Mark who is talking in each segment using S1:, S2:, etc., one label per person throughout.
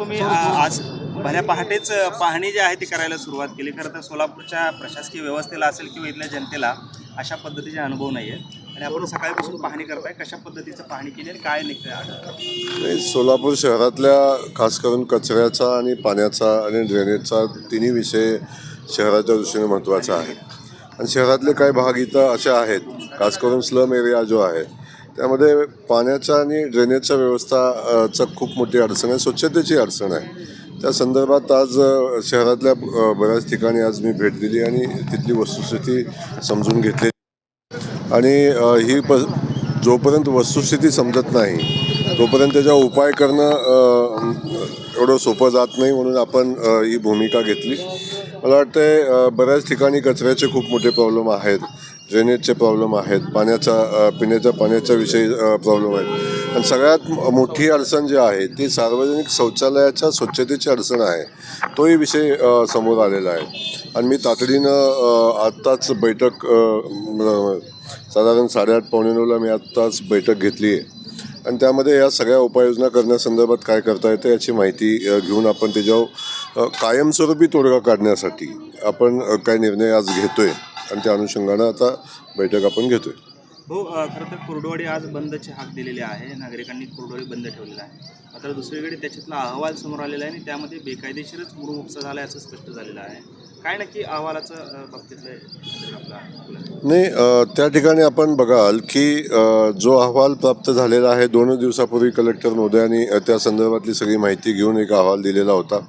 S1: भल्या पहाटेच पाहणी जी आहे ती करायला सुरुवात केली. खरं तर सोलापूरच्या प्रशासकीय व्यवस्थेला असेल किंवा इथल्या जनतेला अशा पद्धतीचे अनुभव नाही आहे आणि आपण सकाळपासून पाहणी करताय कशा पद्धतीचं पाहणी केली आणि काय?
S2: नाही, सोलापूर शहरातल्या खास करून कचऱ्याचा आणि पाण्याचा आणि ड्रेनेजचा तिन्ही विषय शहराच्या दृष्टीने महत्त्वाचा आहे. आणि शहरातले काही भाग इथं असे आहेत खास करून स्लम एरिया जो आहे त्यामध्ये पाण्याच्या आणि ड्रेनेजच्या व्यवस्था खूप मोठी अडचण आहे. स्वच्छतेची अडचण आहे. त्या संदर्भात आज शहरातल्या बऱ्याच ठिकाणी आज मी भेट दिली आणि तिथली वस्तुस्थिती समजून घेतली. आणि ही प जोपर्यंत वस्तुस्थिती समजत नाही तोपर्यंत त्याच्या उपाय करणं एवढं सोपं जात नाही म्हणून आपण ही भूमिका घेतली. मला वाटतं बऱ्याच ठिकाणी कचऱ्याचे खूप मोठे प्रॉब्लेम आहेत. ड्रेनेजचे प्रॉब्लेम आहेत पाण्याचा पिण्याच्या पाण्याच्या विषयी प्रॉब्लेम आहेत. आणि सगळ्यात मोठी अडचण जी आहे ती सार्वजनिक शौचालयाच्या स्वच्छतेची अडचण आहे. तोही विषय समोर आलेला आहे. आणि मी तातडीनं आत्ताच बैठक साधारण साडेआठ पावणे नऊला मी आत्ताच बैठक घेतली आहे. आणि त्यामध्ये या सगळ्या उपाययोजना करण्यासंदर्भात काय करता येतं याची माहिती घेऊन आपण त्याच्यावर कायमस्वरूपी तोडगा काढण्यासाठी आपण काय निर्णय आज घेतो आहे आणि त्या अनुषंगानं आता बैठक आपण घेतोय.
S1: हो खरं तर कुर्डवाडी आज बंदची हाक दिलेली आहे. नागरिकांनी कुर्डवाडी बंद ठेवलेला आहे. मात्र दुसरीकडे त्याच्यातला अहवाल समोर आलेला आहे आणि त्यामध्ये बेकायदेशीरच मुरुम उपसा झाला आहे असं स्पष्ट झालेलं आहे. काय नक्की अहवालाचं बाबतीतलं?
S2: नाही त्या ठिकाणी आपण बघाल की जो अहवाल प्राप्त झालेला आहे दोन दिवसापूर्वी कलेक्टर महोदयांनी त्या संदर्भातली सगळी माहिती घेऊन एक अहवाल दिलेला होता.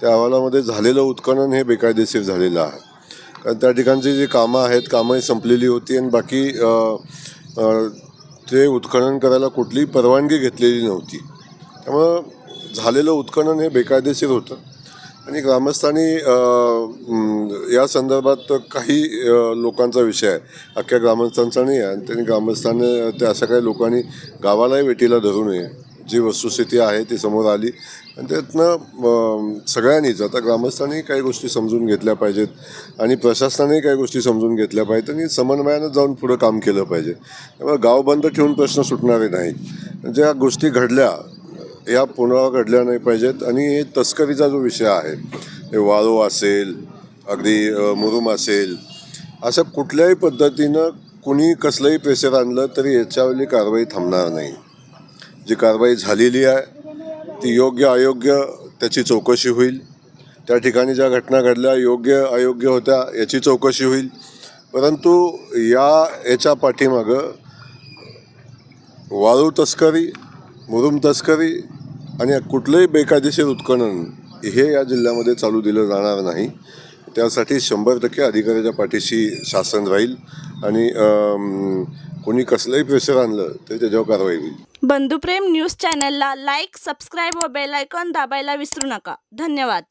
S2: त्या अहवालामध्ये झालेलं उत्खनन हे बेकायदेशीर झालेलं आहे. कारण त्या ठिकाणची जी कामं आहेत कामंही संपलेली होती आणि बाकी ते उत्खनन करायला कुठलीही परवानगी घेतलेली नव्हती. त्यामुळं झालेलं उत्खनन हे बेकायदेशीर होतं. आणि ग्रामस्थांनी या संदर्भात काही लोकांचा विषय आहे. अख्ख्या ग्रामस्थांचा नाही आहे. आणि त्यांनी ग्रामस्थांनी त्या अशा काही लोकांनी गावालाही वेटीला धरू नये. जी वस्तुस्थिती आहे ती समोर आली. आणि त्यातनं सगळ्यांनीच आता ग्रामस्थांनी काही गोष्टी समजून घेतल्या पाहिजेत आणि प्रशासनानेही काही गोष्टी समजून घेतल्या पाहिजेत आणि समन्वयानं जाऊन पुढं काम केलं पाहिजे. त्यामुळे गाव बंद ठेवून प्रश्न सुटणारे नाहीत. ज्या गोष्टी घडल्या या पुन्हा घडल्या नाही पाहिजेत आणि हे तस्करीचा जो विषय आहे हे वाळू असेल अगदी मुरुम असेल अशा कुठल्याही पद्धतीनं कुणी कसलंही प्रेशर आणलं तरी याच्यावरली कारवाई थांबणार नाही. जी कारवाई झालेली आहे ती योग्य अयोग्य त्याची चौकशी होईल. त्या ठिकाणी ज्या घटना घडल्या योग्य अयोग्य होत्या याची चौकशी होईल. परंतु या याच्या पाठीमागं वाळू तस्करी मुरुम तस्करी आणि कुठलंही बेकायदेशीर उत्खनन हे या जिल्ह्यामध्ये चालू दिलं जाणार नाही. त्यासाठी शंभर टक्के अधिकाऱ्याच्या पाठीशी शासन राहील आणि कोणी कसलंही प्रेशर आणलं तरी त्याच्यावर कारवाई होईल.
S3: बंधुप्रेम न्यूज चॅनलला लाईक सबस्क्राईब व बेल आयकॉन दाबायला विसरू नका. धन्यवाद.